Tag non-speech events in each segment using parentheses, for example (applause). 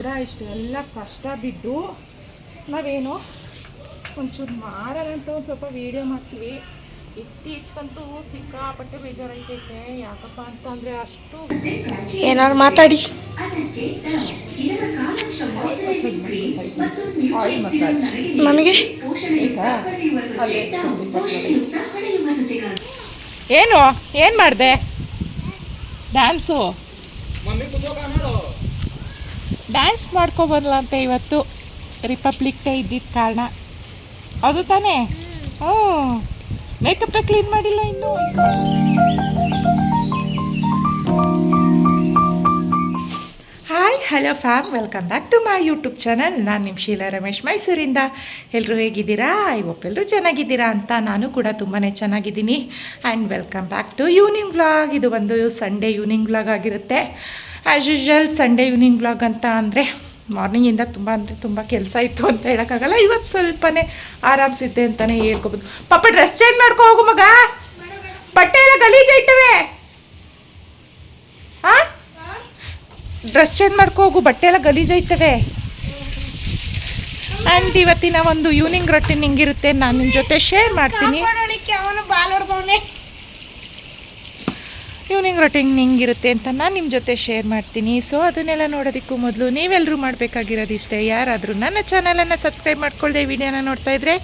ಕೂಡ ಇಷ್ಟೆಲ್ಲ ಕಷ್ಟ ಬಿದ್ದು ನಾವೇನು ಒಂಚೂರು ಮಾರಲ್ಲಂತ ಅಂತ ಒಂದು ಸ್ವಲ್ಪ ವೀಡಿಯೋ ಮಾಡ್ತೀವಿ. ಇತ್ತೀಚೆಗಂತೂ ಸಿಕ್ಕಾಪಟ್ಟೆ ಬೇಜಾರೈತೈತೆ ಯಾಕಪ್ಪ ಅಂತ ಅಂದರೆ ಅಷ್ಟು ಏನಾದ್ರು ಮಾತಾಡಿ. ಆಯಿಲ್ ಮಸಾಜ್ ನನಗೆ ಏನು? ಏನು ಮಾಡಿದೆ? ಡ್ಯಾನ್ಸು ಡ್ಯಾನ್ಸ್ ಮಾಡ್ಕೊಬರಲ್ಲ ಅಂತ ಇವತ್ತು ರಿಪಬ್ಲಿಕ್ ಡೇ ಇದ್ದಿದ್ದ ಕಾರಣ. ಅದು ತಾನೇ? ಓ ಮೇಕಪ್ ಕ್ಲೀನ್ ಮಾಡಿಲ್ಲ ಇನ್ನು? Hi hello fam welcome back to my YouTube channel ನಾನು ನಿಮ್ಮ ಶೀಲಾ ರಮೇಶ್ ಮೈಸೂರಿಂದ. ಎಲ್ಲರೂ ಹೇಗಿದ್ದೀರಾ? ಐ ಹೋಪ್ ಎಲ್ಲರೂ ಚೆನ್ನಾಗಿದ್ದೀರಾ ಅಂತ ನಾನು ಕೂಡ ತುಂಬಾ ಚೆನ್ನಾಗಿದ್ದೀನಿ. And welcome back to evening vlog ಇದು ಒಂದು ಸಂಡೇ ಈವ್ನಿಂಗ್ ವ್ಲಾಗ್ ಆಗಿರುತ್ತೆ. As usual Sunday evening blog ಅಂತ ಅಂದರೆ ಮಾರ್ನಿಂಗಿಂದ ತುಂಬ ಅಂದರೆ ತುಂಬ ಕೆಲಸ ಇತ್ತು ಅಂತ ಹೇಳೋಕ್ಕಾಗಲ್ಲ. ಇವತ್ತು ಸ್ವಲ್ಪನೇ ಆರಾಮ್ಸಿದ್ದೆ ಅಂತಲೇ ಹೇಳ್ಕೊಬೋದು. ಪಾಪ ಡ್ರೆಸ್ ಚೇಂಜ್ ಮಾಡ್ಕೊ ಹೋಗು ಮಗ. ಬಟ್ಟೆ ಎಲ್ಲ ಗಲೀಜೈತವೆ ಹಾಂ ಡ್ರೆಸ್ ಚೇಂಜ್ ಮಾಡ್ಕೊ ಹೋಗು, ಬಟ್ಟೆ ಎಲ್ಲ ಗಲೀಜೈತವೆ ಆ್ಯಂಡ್ ಇವತ್ತಿನ ಒಂದು ಈವ್ನಿಂಗ್ ರೊಟೀನ್ ಹಿಂಗಿರುತ್ತೆ ನಾನು ನಿಮ್ಮ ಜೊತೆ ಶೇರ್ ಮಾಡ್ತೀನಿ. ಈವ್ನಿಂಗ್ ರೊಟೀನ್ ಹಿಂಗಿರುತ್ತೆ ಅಂತ ನಾನು ನಿಮ್ಮ ಜೊತೆ ಶೇರ್ ಮಾಡ್ತೀನಿ. ಸೊ ಅದನ್ನೆಲ್ಲ ನೋಡೋದಕ್ಕೂ ಮೊದಲು ನೀವೆಲ್ಲರೂ ಮಾಡಬೇಕಾಗಿರೋದು ಇಷ್ಟೇ. ಯಾರಾದರೂ ನನ್ನ ಚಾನಲನ್ನು ಸಬ್ಸ್ಕ್ರೈಬ್ ಮಾಡ್ಕೊಳ್ಳದೆ ವಿಡಿಯೋನ ನೋಡ್ತಾ ಇದ್ದರೆ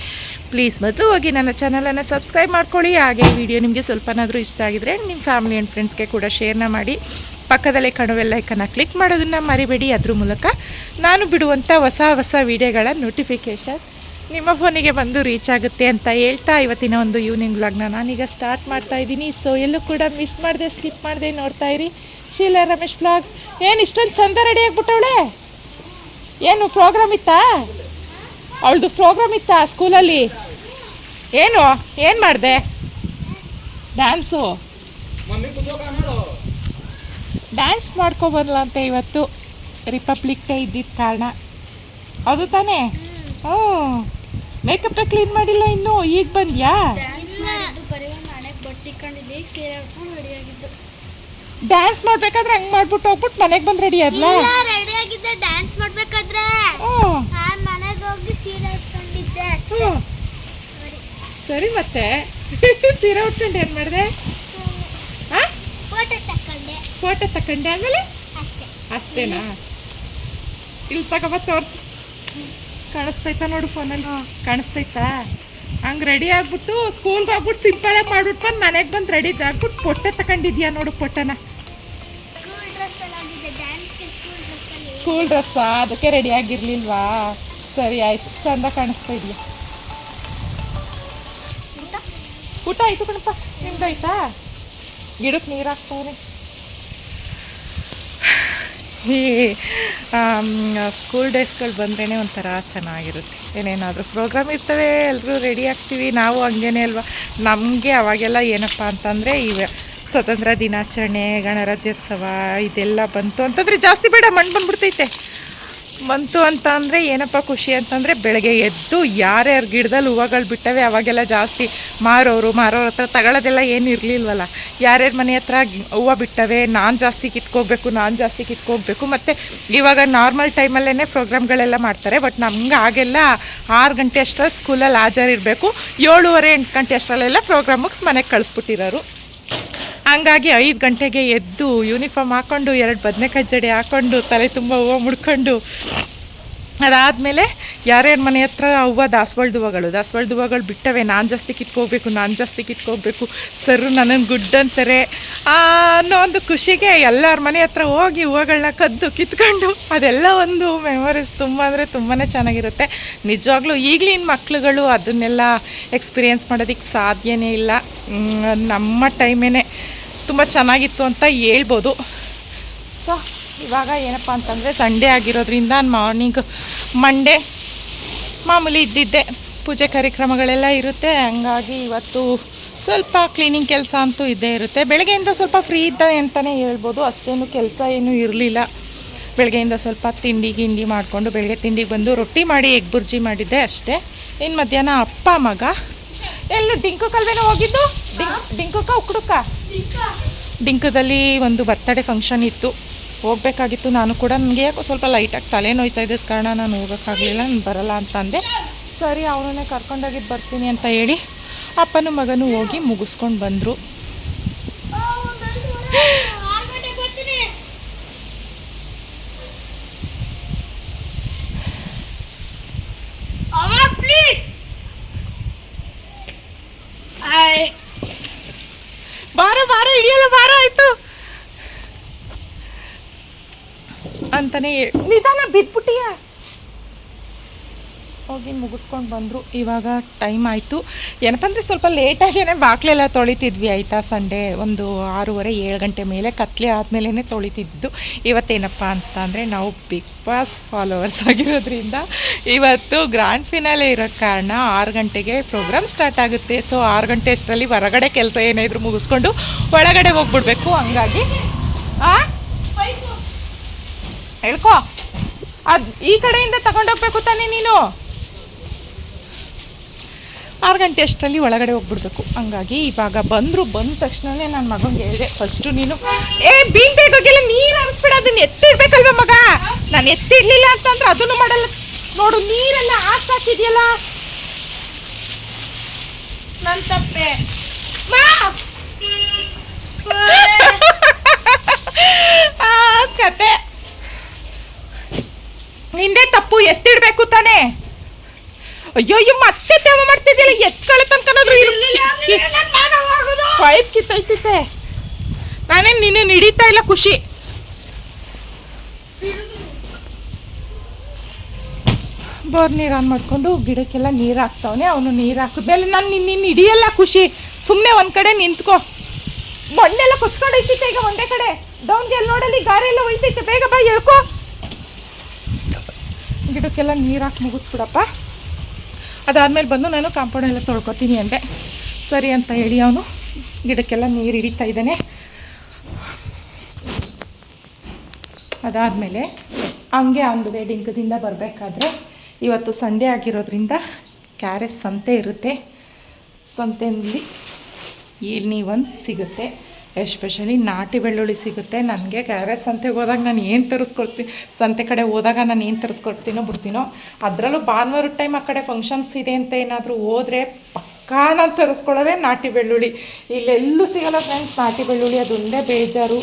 ಪ್ಲೀಸ್ ಮೊದಲು ಹೋಗಿ ನನ್ನ ಚಾನಲನ್ನು ಸಬ್ಸ್ಕ್ರೈಬ್ ಮಾಡ್ಕೊಳ್ಳಿ. ಹಾಗೆ ವಿಡಿಯೋ ನಿಮಗೆ ಸ್ವಲ್ಪನಾದರೂ ಇಷ್ಟ ಆಗಿದ್ರೆ ನಿಮ್ಮ ಫ್ಯಾಮಿಲಿ ಆ್ಯಂಡ್ ಫ್ರೆಂಡ್ಸ್ಗೆ ಕೂಡ ಶೇರ್ನ ಮಾಡಿ. ಪಕ್ಕದಲ್ಲೇ ಕಣುವೆ ಲೈಕನ್ನು ಕ್ಲಿಕ್ ಮಾಡೋದನ್ನು ಮರಿಬೇಡಿ. ಅದ್ರ ಮೂಲಕ ನಾನು ಬಿಡುವಂಥ ಹೊಸ ಹೊಸ ವಿಡಿಯೋಗಳ ನೋಟಿಫಿಕೇಷನ್ ನಿಮ್ಮ ಫೋನಿಗೆ ಬಂದು ರೀಚ್ ಆಗುತ್ತೆ ಅಂತ ಹೇಳ್ತಾ ಇವತ್ತಿನ ಒಂದು ಈವ್ನಿಂಗ್ ವ್ಲಾಗ್ನ ನಾನೀಗ ಸ್ಟಾರ್ಟ್ ಮಾಡ್ತಾ ಇದ್ದೀನಿ. ಸೊ ಎಲ್ಲೂ ಕೂಡ ಮಿಸ್ ಮಾಡಿದೆ ಸ್ಕಿಪ್ ಮಾಡಿದೆ ನೋಡ್ತಾ ಇರಿ. ಶೀಲಾ ರಮೇಶ್ ವ್ಲಾಗ್ ಏನು ಇಷ್ಟೊಂದು ಚಂದ ರೆಡಿ ಆಗಿಬಿಟ್ಟವಳೆ? ಏನು ಪ್ರೋಗ್ರಾಮ್ ಇತ್ತಾ? ಅವಳದು ಪ್ರೋಗ್ರಾಮ್ ಇತ್ತಾ ಸ್ಕೂಲಲ್ಲಿ ಏನು? ಏನು ಮಾಡಿದೆ? ಡ್ಯಾನ್ಸು ಡ್ಯಾನ್ಸ್ ಮಾಡ್ಕೊಬರಲ್ಲ ಅಂತ ಇವತ್ತು ರಿಪಬ್ಲಿಕ್ ಡೇ ಇದ್ದಿದ್ದ ಕಾರಣ. ಹೌದು ತಾನೇ? ಹ್ಞೂ ಮೇಕಪ್ ಕ್ಲೀನ್ ಮಾಡಿಲ್ಲ ಇನ್ನು ಈಗ ಬಂದ್ಯಾ? ಡ್ಯಾನ್ಸ್ ಮಾಡಿದ್ದು ಬರೀ ಒಂದು ಹಣೆ ಬಟ್ಟೆ ಕಂಡಿದ್ದೆ ಈಗ ಸೀರೆ ಉಟ್ಕೊಂಡು ರೆಡಿ ಡ್ಯಾನ್ಸ್ ಮಾಡ್ಬೇಕಾದ್ರೆ ಹಂಗ್ ಮಾಡ್ಬಿಟ್ಟು ಹೋಗ್ಬಿಟ್ಟು ಮನೆಗೆ ಬಂದ್ ರೆಡಿ ಆದ್ಲ? ರೆಡಿ ಆಗಿದ್ದೆ. ಡ್ಯಾನ್ಸ್ ಮಾಡ್ಬೇಕಾದ್ರೆ ಮನೆಗೆ ಹೋಗಿ ಸೀರೆ ಉಟ್ಕೊಂಡಿದ್ದೆ ಹ್ಞೂ ಸರಿ. ಮತ್ತೆ. (laughs) ಸೀರೆ ಉಟ್ಕೊಂಡು ಏನು ಮಾಡಿದೆ? ಹಾಂ ಫೋಟೋ ತಕೊಂಡೆ ಫೋಟೋ ತಕೊಂಡೆ ಆಮೇಲೆ? ಅಷ್ಟೇ. ಅಷ್ಟೇನಾ? ಇಲ್ಲಿ ತಗೋಬ ತೋರ್ಸು. ಕಾಣಿಸ್ತೈತಾ ನೋಡು ಫೋನಲ್ಲಿ. ಕಾಣಿಸ್ತೈತಾ? ಹಂಗೆ ರೆಡಿ ಆಗ್ಬಿಟ್ಟು ಸ್ಕೂಲ್ಗೆ ಹೋಗ್ಬಿಟ್ಟು ಸಿಂಪಲ್ ಆಗಿ ಮಾಡ್ಬಿಟ್ಟು ಮನೆಗೆ ಬಂದು ರೆಡಿ ಆಗ್ಬಿಟ್ಟು ಪೊಟ್ಟೆ ತಗೊಂಡಿದ್ಯಾ ನೋಡು ಪೊಟ್ಟೆನ. ಸ್ಕೂಲ್ ಡ್ರೆಸ್ಸಾ ಅದಕ್ಕೆ ರೆಡಿ ಆಗಿರ್ಲಿಲ್ವಾ? ಸರಿ ಆಯ್ತು, ಚಂದ ಕಾಣಿಸ್ತಾ ಇದೆಯಾ? ಊಟ? ಆಯಿತು ಆಯ್ತು ಕಣಪ್ಪ. ನಿಮ್ದಾಯ್ತಾ? ಗಿಡಕ್ಕೆ ನೀರು ಹಾಕ್ತವ್ರೆ ಈ ಸ್ಕೂಲ್ ಡೇಸ್ಗಳು ಬಂದ್ರೇ ಒಂಥರ ಚೆನ್ನಾಗಿರುತ್ತೆ. ಏನೇನಾದರೂ ಪ್ರೋಗ್ರಾಮ್ ಇರ್ತವೆ ಎಲ್ಲರೂ ರೆಡಿ ಆಗ್ತೀವಿ, ನಾವು ಹಂಗೇನೆ ಅಲ್ವಾ? ನಮಗೆ ಅವಾಗೆಲ್ಲ ಏನಪ್ಪ ಅಂತಂದರೆ ಈ ಸ್ವತಂತ್ರ ದಿನಾಚರಣೆ, ಗಣರಾಜ್ಯೋತ್ಸವ, ಇದೆಲ್ಲ ಬಂತು ಅಂತಂದರೆ ಜಾಸ್ತಿ ಬೇಡ, ಮಣ್ಣು ಬಂದ್ಬಿಡ್ತೈತೆ. ಬಂತು ಅಂತ ಅಂದರೆ ಏನಪ್ಪ ಖುಷಿ ಅಂತಂದರೆ ಬೆಳಗ್ಗೆ ಎದ್ದು ಯಾರ್ಯಾರು ಗಿಡದಲ್ಲಿ ಹೂವುಗಳು ಬಿಟ್ಟವೆ, ಅವಾಗೆಲ್ಲ ಜಾಸ್ತಿ ಮಾರೋರು, ಮಾರೋರ ಹತ್ರ ತಗೊಳ್ಳೋದೆಲ್ಲ ಏನು ಇರಲಿಲ್ವಲ್ಲ. ಯಾರ್ಯಾರ ಮನೆ ಹತ್ರ ಹೂವು ಬಿಟ್ಟವೆ, ನಾನು ಜಾಸ್ತಿ ಕಿತ್ಕೋಗ್ಬೇಕು ನಾನು ಜಾಸ್ತಿ ಕಿತ್ಕೋಗ್ಬೇಕು ಮತ್ತು ಇವಾಗ ನಾರ್ಮಲ್ ಟೈಮಲ್ಲೇ ಪ್ರೋಗ್ರಾಮ್ಗಳೆಲ್ಲ ಮಾಡ್ತಾರೆ ಬಟ್ ನಮ್ಗೆ ಆಗೆಲ್ಲ ಆರು ಗಂಟೆ ಅಷ್ಟರಲ್ಲಿ ಸ್ಕೂಲಲ್ಲಿ ಹಾಜರಿರಬೇಕು. ಏಳುವರೆ ಎಂಟು ಗಂಟೆ ಅಷ್ಟರಲ್ಲೆಲ್ಲ ಪ್ರೋಗ್ರಾಮ್ ಮುಗಿಸ್ ಮನೆಗೆ ಕಳಿಸ್ಬಿಟ್ಟಿರೋರು. ಹಂಗಾಗಿ ಐದು ಗಂಟೆಗೆ ಎದ್ದು ಯೂನಿಫಾರ್ಮ್ ಹಾಕ್ಕೊಂಡು ಎರಡು ಬದನೆಕಾಯಿ ಜಡೆ ಹಾಕ್ಕೊಂಡು ತಲೆ ತುಂಬ ಹೂವು ಮುಡ್ಕೊಂಡು, ಅದಾದಮೇಲೆ ಯಾರ್ಯಾರ ಮನೆ ಹತ್ರ ಹೂವು ದಾಸವಾಳದ ಹೂವುಗಳು ದಾಸವಾಳದ ಹೂವುಗಳು ಬಿಟ್ಟವೆ, ನಾನು ಜಾಸ್ತಿ ಕಿತ್ಕೋಬೇಕು, ನಾನು ಜಾಸ್ತಿ ಕಿತ್ಕೋಬೇಕು, ಸರ್ ನನ್ನನ್ನು ಗುಡ್ ಅಂತಾರೆ ಅನ್ನೋ ಒಂದು ಖುಷಿಗೆ ಎಲ್ಲರ ಮನೆ ಹತ್ರ ಹೋಗಿ ಹೂವುಗಳನ್ನ ಕದ್ದು ಕಿತ್ಕೊಂಡು, ಅದೆಲ್ಲ ಒಂದು ಮೆಮೊರೀಸ್ ತುಂಬ ಅಂದರೆ ತುಂಬಾ ಚೆನ್ನಾಗಿರುತ್ತೆ. ನಿಜವಾಗ್ಲೂ ಈಗಲಿನ ಮಕ್ಳುಗಳು ಅದನ್ನೆಲ್ಲ ಎಕ್ಸ್ಪೀರಿಯೆನ್ಸ್ ಮಾಡೋದಕ್ಕೆ ಸಾಧ್ಯನೇ ಇಲ್ಲ. ನಮ್ಮ ಟೈಮೇನೆ ತುಂಬ ಚೆನ್ನಾಗಿತ್ತು ಅಂತ ಹೇಳ್ಬೋದು. ಸೊ ಇವಾಗ ಏನಪ್ಪ ಅಂತಂದರೆ ಸಂಡೇ ಆಗಿರೋದ್ರಿಂದ ಮಾರ್ನಿಂಗ್ ಮಂಡೇ ಮಾಮೂಲಿ ಇದ್ದಿದ್ದೆ. ಪೂಜೆ ಕಾರ್ಯಕ್ರಮಗಳೆಲ್ಲ ಇರುತ್ತೆ. ಹಂಗಾಗಿ ಇವತ್ತು ಸ್ವಲ್ಪ ಕ್ಲೀನಿಂಗ್ ಕೆಲಸ ಅಂತೂ ಇದ್ದೇ ಇರುತ್ತೆ. ಬೆಳಗ್ಗೆಯಿಂದ ಸ್ವಲ್ಪ ಫ್ರೀ ಇದ್ದ ಅಂತಲೇ ಹೇಳ್ಬೋದು. ಅಷ್ಟೇನು ಕೆಲಸ ಏನೂ ಇರಲಿಲ್ಲ. ಬೆಳಗ್ಗೆಯಿಂದ ಸ್ವಲ್ಪ ತಿಂಡಿ ಗಿಂಡಿ ಮಾಡಿಕೊಂಡು ಬೆಳಗ್ಗೆ ತಿಂಡಿಗೆ ಬಂದು ರೊಟ್ಟಿ ಮಾಡಿ, ಎಗ್ ಬುರ್ಜಿ ಮಾಡಿದ್ದೆ ಅಷ್ಟೇ. ಇನ್ನು ಮಧ್ಯಾಹ್ನ ಅಪ್ಪ, ಮಗ ಎಲ್ಲೂ ಡಿಂಕು ಕಲ್ವೇನೋ ಹೋಗಿದ್ದು? ಡಿಂಕ್ ಡಿಂಕುಕ, ಉಕ್ಕುಡುಕ? ಡಿಂಕದಲ್ಲಿ ಒಂದು ಬರ್ತಡೇ ಫಂಕ್ಷನ್ ಇತ್ತು. ಹೋಗಬೇಕಾಗಿತ್ತು. ನಾನು ಕೂಡ ನನಗೆ ಯಾಕೋ ಸ್ವಲ್ಪ ಲೈಟಾಗಿ ತಲೆ ನೋಯ್ತಾ ಇದ್ದ ಕಾರಣ ನಾನು ಹೋಗೋಕ್ಕಾಗಲಿಲ್ಲ, ನಾನು ಬರಲ್ಲ ಅಂತ ಅಂದೆ. ಸರಿ, ಅವನನ್ನೇ ಕರ್ಕೊಂಡೋಗಿದ್ದು ಬರ್ತೀನಿ ಅಂತ ಹೇಳಿ ಅಪ್ಪನೂ ಮಗನೂ ಹೋಗಿ ಮುಗಿಸ್ಕೊಂಡು ಬಂದರು ಆರು ಗಂಟೆಗೆ ಬರ್ತೀನಿ ಅಮ್ಮ ಪ್ಲೀಸ್ ಆಯ್ ಬಾರ ಬಾರ ಹಿಡಿಯಲ್ಲ ಬಾರ ಆಯ್ತು ಅಂತಾನೆ ನಿಧಾನ ಬಿದ್ಬಿಟ್ಟಿಯ? ಹೋಗಿ ಮುಗಿಸ್ಕೊಂಡು ಬಂದರು. ಇವಾಗ ಟೈಮ್ ಆಯಿತು. ಏನಪ್ಪ ಅಂದರೆ ಸ್ವಲ್ಪ ಲೇಟಾಗೇ ಬಾಕ್ಲೆಲ್ಲ ತೊಳಿತಿದ್ವಿ ಆಯಿತಾ ಸಂಡೇ. ಒಂದು ಆರೂವರೆ ಏಳು ಗಂಟೆ ಮೇಲೆ ಕತ್ಲೆ ಆದಮೇಲೆ ತೊಳಿತಿದ್ದು. ಇವತ್ತೇನಪ್ಪ ಅಂತ ಅಂದರೆ ನಾವು ಬಿಗ್ ಬಾಸ್ ಫಾಲೋವರ್ಸ್ ಆಗಿರೋದ್ರಿಂದ ಇವತ್ತು ಗ್ರ್ಯಾಂಡ್ ಫಿನಾಲೆ ಇರೋ ಕಾರಣ ಆರು ಗಂಟೆಗೆ ಪ್ರೋಗ್ರಾಮ್ ಸ್ಟಾರ್ಟ್ ಆಗುತ್ತೆ. ಸೊ ಆರು ಗಂಟೆ ಅಷ್ಟರಲ್ಲಿ ಹೊರಗಡೆ ಕೆಲಸ ಏನಾದರೂ ಮುಗಿಸ್ಕೊಂಡು ಒಳಗಡೆ ಹೋಗ್ಬಿಡ್ಬೇಕು. ಹಂಗಾಗಿ ಹೇಳ್ಕೊ. ಅದು ಈ ಕಡೆಯಿಂದ ತಗೊಂಡೋಗ್ಬೇಕು ತಾನೇ ನೀನು? ಆರು ಗಂಟೆ ಅಷ್ಟರಲ್ಲಿ ಒಳಗಡೆ ಹೋಗ್ಬಿಡ್ಬೇಕು. ಹಂಗಾಗಿ ಇವಾಗ ಬಂದರು ಬಂದ ತಕ್ಷಣವೇ ನನ್ನ ಮಗನಿಗೆ ಹೇಳಿದೆ ಫಸ್ಟು ನೀನು ಏ ಬೀನ್ ಬೇಕಾಗೆಲ್ಲ ನೀರು ಅನಿಸ್ಬಿಡ ಅದನ್ನ ಎತ್ತಿಡ್ಬೇಕಲ್ವ ಮಗ? ನಾನು ಎತ್ತಿಡ್ಲಿಲ್ಲ ಅಂತಂದ್ರೆ ಅದನ್ನು ಮಾಡಲ್ಲ. ನೋಡು ನೀರೆಲ್ಲ ಹಾಕಿದ್ಯಲ್ಲ? ನನ್ನ ತಪ್ಪೆ. ಕತೆ. ನಿಂದೆ ತಪ್ಪು ಎತ್ತಿಡ್ಬೇಕು ತಾನೇ? ಅಯ್ಯೋ ಅಯ್ಯೋ ಮತ್ತೆ ತೇವ ಮಾಡ್ತಿದ್ಯಲ್ಲ? ಎತ್ಕೊಳ್ಳೋ ತನಕನಾದ್ರೂ ಪೈಪ್ ಕಿತ್ತೈತಿತ್ತೆ ನಾನೇನು ನಿನ್ನ ಹಿಡಿತಾ ಇಲ್ಲ ಖುಷಿ. ಬೋರ್ ನೀರು ಆನ್ ಮಾಡ್ಕೊಂಡು ಗಿಡಕ್ಕೆಲ್ಲ ನೀರು ಹಾಕ್ತಾವನೆ. ಅವನು ನೀರು ಹಾಕಿದ್ಮೇಲೆ ನಾನು ನಿನ್ನ ನಿನ್ನ ಹಿಡಿಯಲ್ಲ ಖುಷಿ. ಸುಮ್ಮನೆ ಒಂದು ಕಡೆ ನಿಂತ್ಕೋ. ಮಣ್ಣೆಲ್ಲ ಕೊಚ್ಕೊಂಡು ಹೋಯ್ತಿತ್ತೆ ಈಗ ಒಂದೇ ಕಡೆ. ಡೌನ್ಗೆ ಎಲ್ಲಿ ನೋಡಲ್ಲಿ ಗಾರೆ ಎಲ್ಲ ಹೋಯ್ತೈತೆ. ಬೇಗ ಬಾ ಹೇಳ್ಕೊ ಗಿಡಕ್ಕೆಲ್ಲ ನೀರು ಹಾಕಿ ಮುಗಿಸ್ಬಿಡಪ್ಪ. ಅದಾದಮೇಲೆ ಬಂದು ನಾನು ಕಾಂಪೌಂಡ್ ಎಲ್ಲ ತೊಳ್ಕೊತೀನಿ ಅಂದೆ. ಸರಿ ಅಂತ ಹೇಳಿ ಅವನು ಗಿಡಕ್ಕೆಲ್ಲ ನೀರು ಹಿಡಿತಾ ಇದ್ದಾನೆ. ಅದಾದಮೇಲೆ ಹಂಗೆ ಒಂದು ವೆಡಿಂಗದಿಂದ ಬರಬೇಕಾದ್ರೆ ಇವತ್ತು ಸಂಡೇ ಆಗಿರೋದ್ರಿಂದ ಕ್ಯಾರೆಸ್ ಸಂತೆ ಇರುತ್ತೆ. ಸಂತೆಯಲ್ಲಿ ಏಳ್ನಿ ಒಂದು ಸಿಗುತ್ತೆ. ಎಸ್ಪೆಷಲಿ ನಾಟಿ ಬೆಳ್ಳುಳ್ಳಿ ಸಿಗುತ್ತೆ. ನನಗೆ ಕ್ಯಾರೆಸ್ ಸಂತೆಗೆ ಹೋದಾಗ ನಾನು ಏನು ತರಿಸ್ಕೊಡ್ತೀನಿ ಸಂತೆ ಕಡೆ ಹೋದಾಗ ನಾನು ಏನು ತರಿಸ್ಕೊಡ್ತೀನೋ ಬಿಡ್ತೀನೋ, ಅದರಲ್ಲೂ ಭಾನುವಾರ ಟೈಮ್ ಆ ಕಡೆ ಫಂಕ್ಷನ್ಸ್ ಇದೆ ಅಂತ ಏನಾದರೂ ಹೋದರೆ ಪಕ್ಕಾ ನಾನು ತರಿಸ್ಕೊಳ್ಳೋದೇ ನಾಟಿ ಬೆಳ್ಳುಳ್ಳಿ. ಇಲ್ಲೆಲ್ಲೂ ಸಿಗಲ್ಲ ಫ್ರೆಂಡ್ಸ್ ನಾಟಿ ಬೆಳ್ಳುಳ್ಳಿ ಅದೊಂದೇ ಬೇಜಾರು.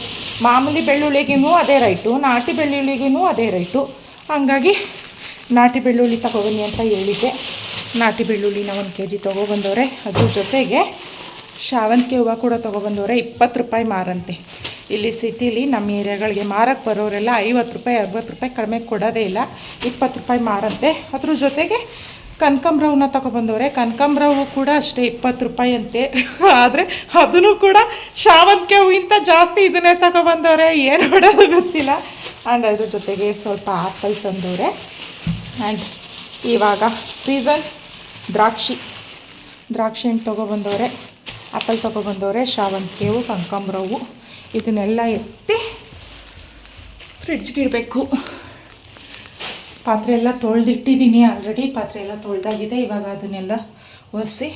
ಮಾಮೂಲಿ ಬೆಳ್ಳುಳ್ಳಿಗೂ ಅದೇ ರೈಟು ನಾಟಿ ಬೆಳ್ಳುಳ್ಳಿಗೂ ಅದೇ ರೈಟು ಹಂಗಾಗಿ ನಾಟಿ ಬೆಳ್ಳುಳ್ಳಿ ತಗೊಬನ್ನಿ ಅಂತ ಹೇಳಿದ್ದೆ. ನಾಟಿ ಬೆಳ್ಳುಳ್ಳಿನ ಒಂದು ಕೆ ಜಿ ತೊಗೊಬಂದವ್ರೆ, ಅದ್ರ ಜೊತೆಗೆ ಶಾವಂತಿಗೆ ಹೂವು ಕೂಡ ತೊಗೊಬಂದವ್ರೆ, ಇಪ್ಪತ್ತು ರೂಪಾಯಿ ಮಾರಂತೆ. ಇಲ್ಲಿ ಸಿಟಿಲಿ ನಮ್ಮ ಏರಿಯಾಗಳಿಗೆ ಮಾರಕ್ಕೆ ಬರೋರೆಲ್ಲ ಐವತ್ತು ರೂಪಾಯಿ, ಅರವತ್ತು ರೂಪಾಯಿ ಕಡಿಮೆ ಕೊಡೋದೇ ಇಲ್ಲ. ಇಪ್ಪತ್ತು ರೂಪಾಯಿ ಮಾರಂತೆ. ಅದ್ರ ಜೊತೆಗೆ ಕನಕಾಂಬ್ರವನ್ನ ತೊಗೊಬಂದವ್ರೆ. ಕನಕಾಂಬ್ರವು ಕೂಡ ಅಷ್ಟೇ ಇಪ್ಪತ್ತು ರೂಪಾಯಿ ಅಂತೆ. ಆದರೆ ಅದನ್ನು ಕೂಡ ಶಾವಂತಿಗೆ ಹೂವಿಂತ ಜಾಸ್ತಿ ಇದನ್ನೇ ತಗೊಬಂದವ್ರೆ. ಏನು ಮಾಡೋದು ಗೊತ್ತಿಲ್ಲ. ಆ್ಯಂಡ್ ಅದ್ರ ಜೊತೆಗೆ ಸ್ವಲ್ಪ ಆಪಲ್ ತಂದವ್ರೆ. ಆ್ಯಂಡ್ ಇವಾಗ ಸೀಸನ್ ದ್ರಾಕ್ಷಿ. ದ್ರಾಕ್ಷಿ ಹಣ್ಣು ತೊಗೊಬಂದವ್ರೆ. ಆಪಲ್ ತೊಗೊಬಂದವ್ರೆ ಶಾವಂತಿಗೆ ಹೂವು ಕನಕಾಂಬ್ರ ಹೂವು ಇದನ್ನೆಲ್ಲ ಎತ್ತಿ ಫ್ರಿಡ್ಜ್ಗೆ ಇಡಬೇಕು ಪಾತ್ರೆ ಎಲ್ಲ ತೊಳೆದಿಟ್ಟಿದ್ದೀನಿ ಆಲ್ರೆಡಿ, ಪಾತ್ರೆ ಎಲ್ಲ ತೊಳೆದಾಗಿದೆ. ಇವಾಗ ಅದನ್ನೆಲ್ಲ ಒರೆಸಿ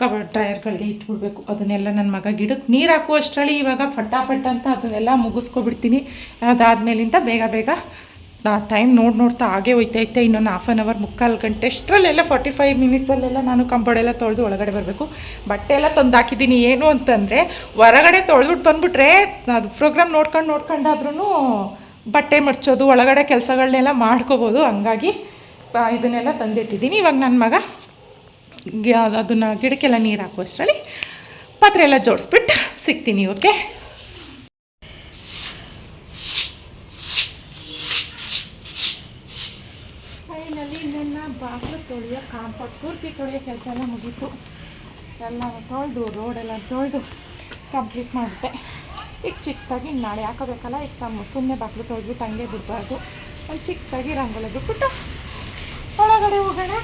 ಕಬ ಡ್ರೈಯರ್ಗಳಿಗೆ ಇಟ್ಬಿಡ್ಬೇಕು. ಅದನ್ನೆಲ್ಲ ನನ್ನ ಮಗ ಗಿಡಕ್ಕೆ ನೀರು ಹಾಕುವಷ್ಟರಲ್ಲಿ ಇವಾಗ ಫಟಾಫಟ್ ಅಂತ ಅದನ್ನೆಲ್ಲ ಮುಗಿಸ್ಕೊಬಿಡ್ತೀನಿ. ಅದಾದಮೇಲಿಂದ ಬೇಗ ಬೇಗ ನಾ ಟೈಮ್ ನೋಡಿ ನೋಡ್ತಾ ಹಾಗೆ ಹೋಯ್ತೈತೆ, ಇನ್ನೊಂದು ಹಾಫ್ ಆನ್ ಅವರ್ ಮುಕ್ಕಾಲು ಗಂಟೆ, ಅಷ್ಟರಲ್ಲೆಲ್ಲ ಫಾರ್ಟಿ ಫೈವ್ ಮಿನಿಟ್ಸಲ್ಲೆಲ್ಲ ನಾನು ಕಂಬಳೆಲ್ಲ ತೊಳೆದು ಒಳಗಡೆ ಬರಬೇಕು. ಬಟ್ಟೆ ಎಲ್ಲ ತಂದು ಹಾಕಿದ್ದೀನಿ ಏನು ಅಂತಂದರೆ, ಹೊರಗಡೆ ತೊಳೆದ್ಬಿಟ್ಟು ಬಂದುಬಿಟ್ರೆ, ಅದು ಪ್ರೋಗ್ರಾಮ್ ನೋಡ್ಕೊಂಡು ನೋಡ್ಕೊಂಡಾದ್ರೂ ಬಟ್ಟೆ ಮಡ್ಚೋದು ಒಳಗಡೆ ಕೆಲಸಗಳನ್ನೆಲ್ಲ ಮಾಡ್ಕೋಬೋದು. ಹಂಗಾಗಿ ಇದನ್ನೆಲ್ಲ ತಂದಿಟ್ಟಿದ್ದೀನಿ. ಇವಾಗ ನನ್ನ ಮಗ ಅದನ್ನು ಗಿಡಕ್ಕೆಲ್ಲ ನೀರು ಹಾಕುವಷ್ಟರಲ್ಲಿ, ಪಾತ್ರೆ ಎಲ್ಲ ಜೋಡಿಸ್ಬಿಟ್ಟು ಸಿಗ್ತೀನಿ, ಓಕೆ? ತೊಳೆಯೋ ಕಾಂಪೌಂಡ್, ಪೂರ್ತಿ ತೊಳೆಯೋ ಕೆಲಸ ಎಲ್ಲ ಮುಗೀತು. ಎಲ್ಲ ತೊಳೆದು, ರೋಡೆಲ್ಲ ತೊಳೆದು ಕಂಪ್ಲೀಟ್ ಮಾಡಿದೆ. ಈಗ ಚಿಕ್ಕದಾಗಿ ನಾಳೆ ಹಾಕೋಬೇಕಲ್ಲ ಈಗ ಸಮ್ ಸುಮ್ಮನೆ ಬಾಗಿಲು ತೊಳೆದ್ಬಿಟ್ಟು ಹಂಗೆ ಬಿಡಬಾರ್ದು. ಒಂದು ಚಿಕ್ಕದಾಗಿ ರಂಗೋಲಿ ಬಿಟ್ಬಿಟ್ಟು ಒಳಗಡೆ ಹೋಗೋಣ.